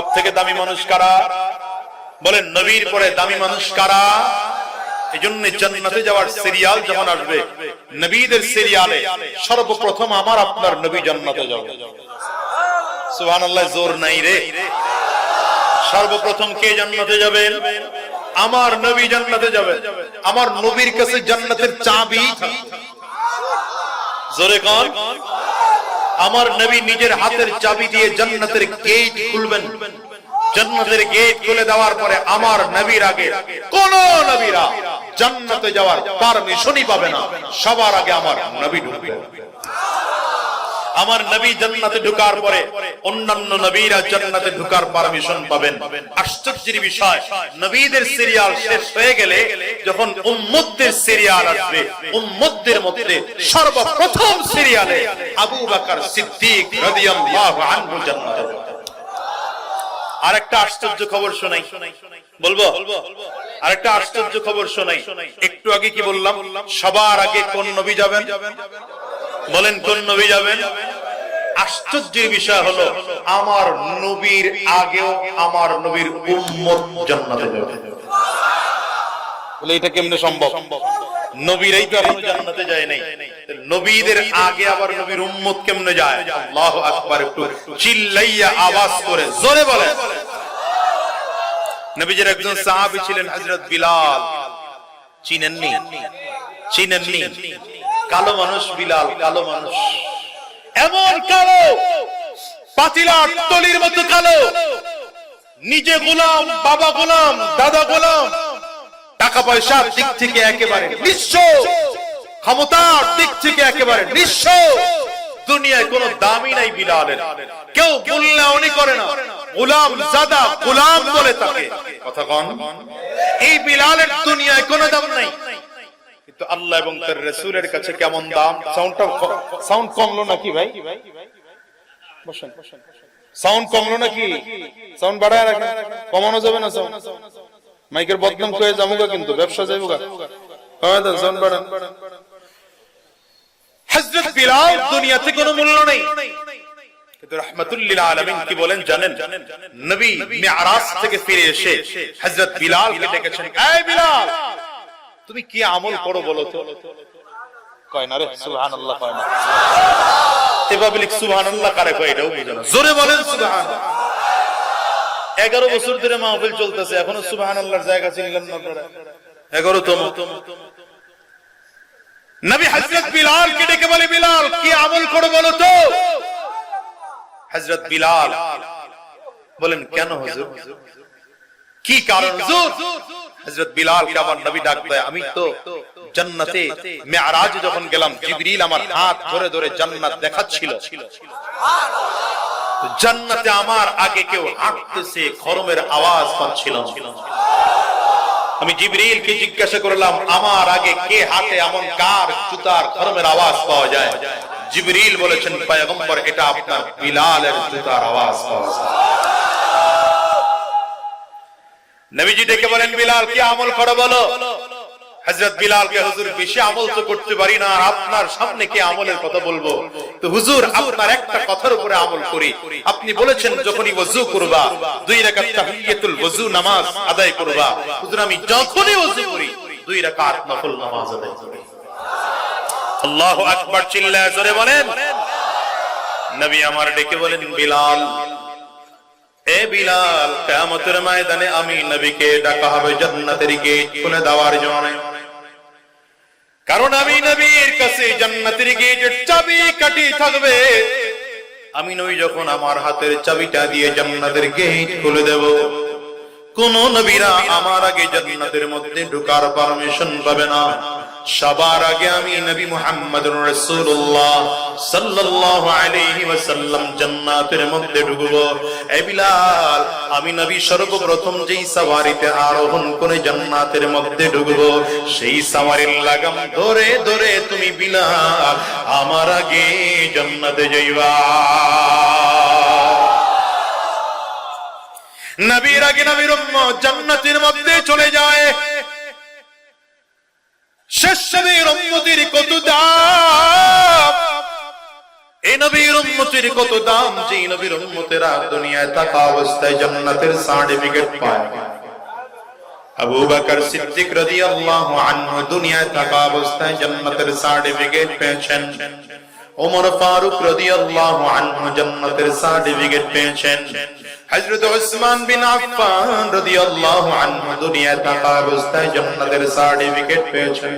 সব থেকে দামি মানুষ কারা? বলেন, নবীর পরে দামি মানুষ কারা? এই জন্য যাওয়ার সিরিয়াল যখন আসবে, নবীদের সিরিয়ালে সর্বপ্রথম আমার আপনার নবী জান্নাতে যাবে। জোর নাই রে। সর্বপ্রথম কে আমার নবী জান্নাতে যাবে। আমার নবীর কাছে জান্নাতের চাবি। জোরে কন। আমার নবী নিজের হাতের চাবি দিয়ে জান্নাতের গেট খুলবেন। জান্নাতের গেট খুলে দেওয়ার পরে আমার নবীর আগে কোন নবীরা জান্নাতে যাওয়ার পারমিশনই পাবে না। সবার আগে আমার নবী ঢুকবে। আমার নবী জান্নাতে ঢুকার পরে অন্যান্য নবীরা জান্নাতে ঢুকার পারমিশন পাবেন। আশ্চর্যের বিষয়, নবীদের সিরিয়াল শেষ হয়ে গেলে যখন উম্মতদের সিরিয়াল আসবে, উম্মতদের মধ্যে সর্বপ্রথম সিরিয়ালে আবু বকর সিদ্দিক রাদিয়াল্লাহু আনহু জান্নাতে। আরেকটা আশ্চর্য খবর শোনাই। বলব? আরেকটা আশ্চর্য খবর শোনাই। একটু আগে কি বললাম? সবার আগে কোন নবী যাবেন? বলেন কোন নবী যাবেন? আশ্চর্যের বিষয় হলো আমার নবীর আগেও আমার নবীর উম্মত জান্নাতে যাবে। বলে এটা কেমনে সম্ভব? নবীরাই তো এখনও জান্নাতে যায় নাই। নবীদের আগে আবার নবীর উম্মত কেমনে যায়? আল্লাহু আকবার একটু চিল্লাইয়া আওয়াজ করে জোরে বলেন। নবীজির একজন সাহাবী ছিলেন হযরত বিলাল। চিনেননি? চিনেননি? কালো মানুষ বিলাল, কালো মানুষ। এমন কালো, পাতিলার তলির মতো কালো। নিজে গোলাম, বাবা গোলাম, দাদা গোলাম। টাকা পয়সার দিক থেকে একেবারে নিঃস্ব। ক্ষমতার দিক থেকে একেবারে নিঃস্ব। দুনিয়ায় কোনো দামই নাই বিলালের। কেউ মূল্যায়নই করে না। গোলাম জাদা, গোলাম বলে তাকে। কথা কন। এই বিলালের দুনিয়ায় কোনো দাম নাই। কিন্তু আল্লাহ এবং তার রসুলের কাছে কেমন দাম? সাউন্ডটা সাউন্ড কমলো নাকি ভাই? বসেন। সাউন্ড কমলো নাকি? সাউন্ড বাড়ায় রাখেন। কমানো যাবে না সাউন্ড মাইকের বদনাম করে যাব কিন্তু, ব্যবসা যাইবো গা। কমায় সাউন্ড বাড়ান। হযরত বিলাল দুনিয়াতে কোনো মূল্য নেই। কিন্তু রহমাতুল্লিল আলামিন কি বলেন জানেন? নবী মিরাজ থেকে ফিরে এসে হযরত বিলাল ডেকেছেন। এই বিলাল! তুমি কি আমল করো বলো তো? কয় না রে? সুবহানাল্লাহ কয় না। এভাবে লিখ সুবহানাল্লাহ কারে কয় এটাও বুঝে না। জোরে বলেন সুবহানাল্লাহ। এগারো বছর ধরে মাহফিল চলতেছে, এখনও সুবহানাল্লাহর জায়গা চিনলেন না আপনারা? এগারো তম নবী হযরত বিলাল কে ডেকে বলে বিলাল, কি আমল করো বলো তো? হযরত বিলাল। বলেন, কেন হুজুর? কি কারণ? হুজুর? হযরত বিলাল কে আমার নবী ডাক দেয়, আমি তো জান্নাতে মিরাজ যখন গেলাম, জিবরিল আমার হাত ধরে ধরে জান্নাত দেখাচ্ছিল। তো জান্নাতে আমার আগে কেউ হাঁটতেছে, খরমের আওয়াজ পাচ্ছিলাম আমি জিবরিল কে জিজ্ঞাসা করলাম, আমার আগে কে হাতে এমন কার জুতার খরমের আওয়াজ পাওয়া যায়? জিবরিল বলেছেন, পয়গম্বর, এটা আপনার বিলালের জুতার আওয়াজ পাওয়া যায়। নবীজি ডেকে বলেন, বিলাল, কি আমল করো বলো? হযরত বিলাল কে, হুজুর, বেশি আমল তো করতে পারি না, আর আপনার সামনে কি আমলের কথা বলব? তো হুজুর, আপনার একটা কথার উপরে আমল করি। আপনি বলেছেন, যখনই ওযু করবা, দুই রাকাত তাহিয়াতুল ওযু নামাজ আদায় করবা। হুজুর, আমি যখনই ওযু করি, দুই রাকাত নফল নামাজ আদায় করি। আল্লাহু আকবার, চিল্লায় জোরে বলেন। নবী আমার ডেকে বলেন, বিলাল আমি আমি নবী যখন আমার হাতের চাবিটা দিয়ে জান্নাতের গেট খুলে দেব, কোন নবীরা আমার আগে জান্নাতের মধ্যে ঢোকার পারমিশন পাবে না। সবার আগে আমি নবী মুহাম্মদুর রাসূলুল্লাহ সাল্লাল্লাহু আলাইহি ওয়াসাল্লাম জান্নাতের মধ্যে ঢুকব। এ বিলাল, আমি নবী সর্বপ্রথম যেই আরোহণ করে জান্নাতের মধ্যে ঢুকব, সেই লাগাম ধরে ধরে তুমি বিলাল, আমার আগে জান্নাতে যাইবা। নবীর আগে নবীর উম্মত জান্নাতের মধ্যে চলে যায়। শেষ নবীর উম্মতির কত দাম? এই নবীর উম্মতের কত দাম? যে নবীর উম্মতেরা দুনিয়ায় থাকা অবস্থায় জান্নাতের সার্টিফিকেট পায়। আবু বকর সিদ্দিক রাদিয়াল্লাহু সার্টিফিকেট পেয়েছেন। হযরত উসমান বিন আফফান রাদিয়াল্লাহু আনহু দুনিয়ায় থাকা অবস্থায় জান্নাতের সার্টিফিকেট পেয়েছেন।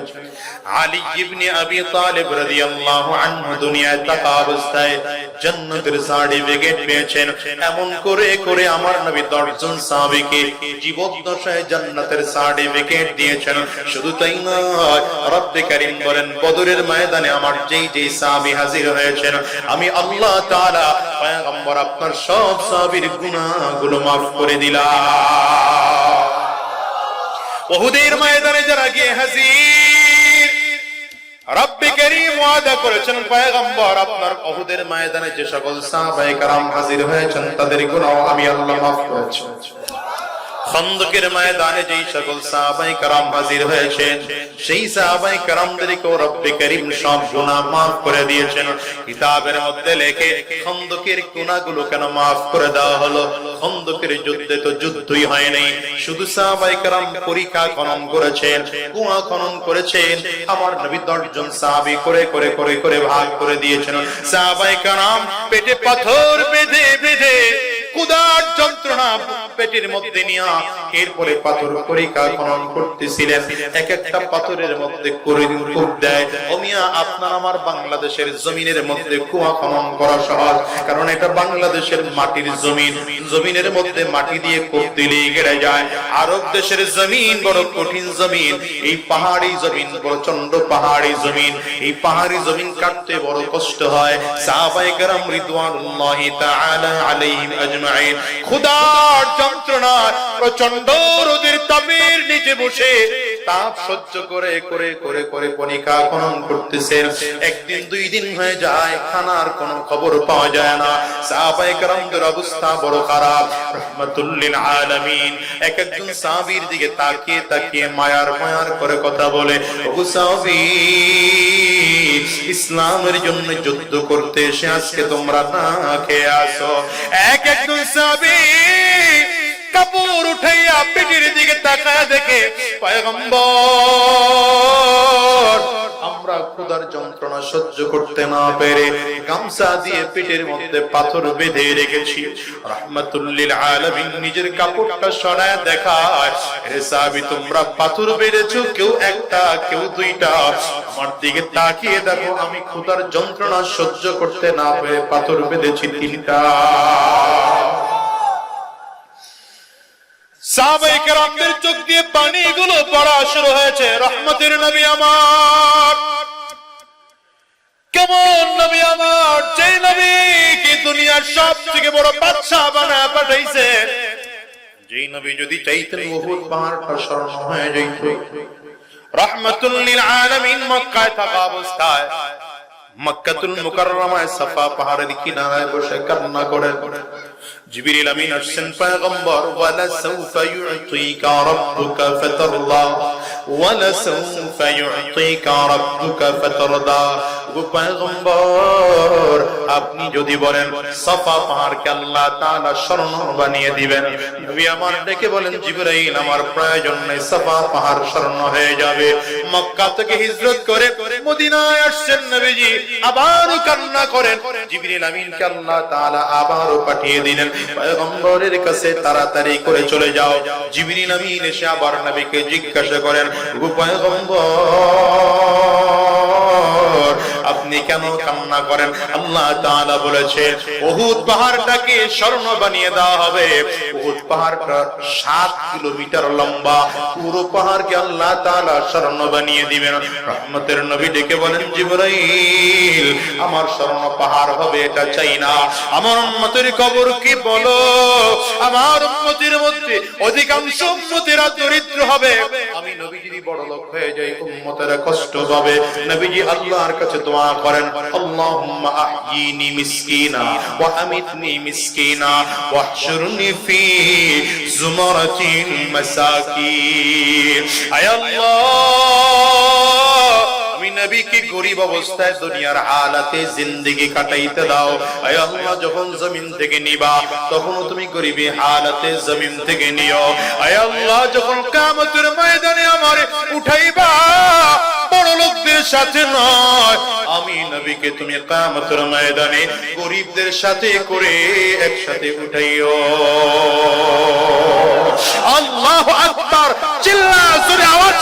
আলী ইবনে আবি তালিব রাদিয়াল্লাহু আনহু দুনিয়ায় থাকা অবস্থায় জান্নাতের সার্টিফিকেট পেয়েছেন। এমন করে করে আমার নবী দশজন সাহাবীকে জীবদ্দশায় জান্নাতের সার্টিফিকেট দিয়েছেন। শুধু তাই নয়, রব্বে কারীম বলেন, বদরের ময়দানে আমার যেই যেই সাহাবী হাজির হয়েছেন, আমি আল্লাহ তাআলা পয়গম্বর আপনার সব সাহাবীর গুনাহগুলো maaf করে দিলাম ওহুদের ময়দানে যারা গিয়ে হাজির রব্বে করিম ওয়াদা করেছেন পয়গম্বর আপনার ওহুদের ময়দানে যে সকল সাহাবায়ে کرام হাজির হয়েছেন তাদের গুনাহ আমি আল্লাহ maaf করেছি খন্দকের ময়দানে যেই সকল সাহাবাই কারাম হাজির হয়েছেন, সেই সাহাবাই কারামদেরকে রব্বে করিম সব গুনাহ maaf করে দিয়েছেন। কিতাবের মধ্যে লেখে, খন্দকের গুনাহগুলো কেন maaf করে দেওয়া হলো? খন্দকের যুদ্ধে তো যুদ্ধই হয় নাই শুধু সাহাবাই কারাম পরীক্ষা খনন করেছেন কুয়া খনন করেছেন আমার নবী দশজন সাহাবী করে করে করে করে ভাগ করে দিয়েছেন। সাহাবাই কারাম পেটে পাথর বেঁধে বেঁধে মধ্যে নিয়ে এরপরে পাথর খনন করতেছিলেন। এক একটা পাথরের মধ্যে করে কূপ দেয়। আপনার আমার বাংলাদেশের জমিনের মধ্যে কুয়া খনন করা সহজ, কারণ এটা বাংলাদেশের মাটির জমিন। জমিনের মধ্যে মাটি দিয়ে কূপ দিলেই গেড়ে যায়। আরব দেশের জমিন বড় কঠিন জমিন। এই পাহাড়ি জমিন প্রচণ্ড পাহাড়ি জমিন। এই পাহাড়ি জমিন কাটতে বড় কষ্ট হয়। সাহাবায়ে কেরাম রিদওয়ানুল্লাহি তাআলা আলাইহিম আজমাইন। ক্ষুধার যন্ত্রণা প্রচণ্ড রোদের তাপের নিচে বসে তাপ সহ্য করে করে করে করে পরীক্ষা খনন করতেছেন একদিন, দুই দিন হয়ে যায়, খানার কোনো খবর পাওয়া যায় না। সাহাবায়ে অবস্থা বড় খারাপ। আলামিন। এক একজন সাহাবীর দিকে তাকিয়ে তাকিয়ে, মায়ার মায়ার করে কথা বলে ইসলামের জন্য যুদ্ধ করতে এসে আজকে তোমরা না খেয়ে আসো। এক একজন সাহাবী কাপড় উঠাইয়া পেটের দিকে তাকায় দেখে, পয়গম্বর, আমরা ক্ষুধার যন্ত্রণা সহ্য করতে না পেরে গামছা দিয়ে পেটের মধ্যে পাথর বেঁধে রেখেছি। রহমাতুল্লিল আলামিন নিজের কাপড়টা সরায় দেখায় রে সাহাবী, তোমরা পাথর বেড়েছো কেউ একটা, কেউ দুইটা। আমার দিকে তাকিয়ে দেখো, আমি ক্ষুধার যন্ত্রণা সহ্য করতে না পেরে পাথর বেঁধেছি তিনটা। সাহাবায়ে কেরামদের চোখ দিয়ে পানিগুলো পড়া শুরু হয়েছে। রহমতের নবী আমার। কেমন নবী আমার? যে নবী কি দুনিয়ার সব থেকে বড় বানায় পাঠাইছে? যেই নবী যদি চাইতেন বহুত হয়ে যাইত। রহমতুল লিল আলামিন মক্কায় থাকা অবস্থায় মক্কাতুল মুকাররমায় সাফা পাহাড়ের কিনারায় বসে কান্না করেন। জিবরিল আমিন আসছেন পয়গম্বর ওয়ালা সাউফা ইউতিকা রাব্বুকা ফাতারদা সাউফা ইউতিকা রাব্বুকা ফাতারদা আপনি যদি বলেন, সাফা পাহাড়কে আল্লাহ তাআলা স্মরণ বানিয়ে দিবেন আমার ডেকে বলেন, জিবরাইল, আমার প্রয়োজন নেই, সাফা পাহাড় স্মরণ হয়ে যাবে। মক্কা থেকে হিজরত করে মদিনায় আসছেন নবীজি, আবারও কান্না করেন। আমিনকে আল্লাহ আবারও পাঠিয়ে দিলেন, পয়গম্বরের কাছে তাড়াতাড়ি করে চলে যাও। জিবরিল আমিন এসে আবার নবীকে জিজ্ঞাসা করেন গো পয়গম্বর আপনি কেন কান্না করেন? আল্লাহ তাআলা বলেছে, উহুদ পাহাড়টাকে স্বর্ণ বানিয়ে দেওয়া হবে। উহুদ পাহাড়টা 7 কিলোমিটার লম্বা। পুরো পাহাড়কে আল্লাহ তাআলা স্বর্ণ বানিয়ে দিবেন। রহমতের নবী ডেকে বলেন, জিবরাইল, আমার স্বর্ণ পাহাড় হবে, এটা চাই না। আমার উম্মতের কবর কি বলো? আমার উম্মতের মধ্যে অধিকাংশ উম্মতেরা দরিদ্র হবে। আমি বড় লোক হয়ে উম্মতেরা কষ্ট পাবে। নবীজি আল্লাহর কাছে দোয়া করেন, আল্লাহুম্মা আহয়িনি মিসকিনা ওয়া আমিতনি মিসকিনা ফি জুমারাতিল মাসাকিন। আয় আল্লাহ নবীকে গরিব অবস্থায় দুনিয়ার হালাতে জিন্দেগি কাটাইতে দাও। আল্লাহ, যখন জমিন থেকে নিবা তখন তুমি গরিবী হালাতে জমিন থেকে নিও। আল্লাহ, যখন উঠাইবা। বড় লোকদের সাথে নয়। আমি নবীকে তুমি কামতর ময়দানে গরিবদের সাথে করে একসাথে উঠাইও। আল্লাহ আকবার। চিল্লা করে আওয়াজ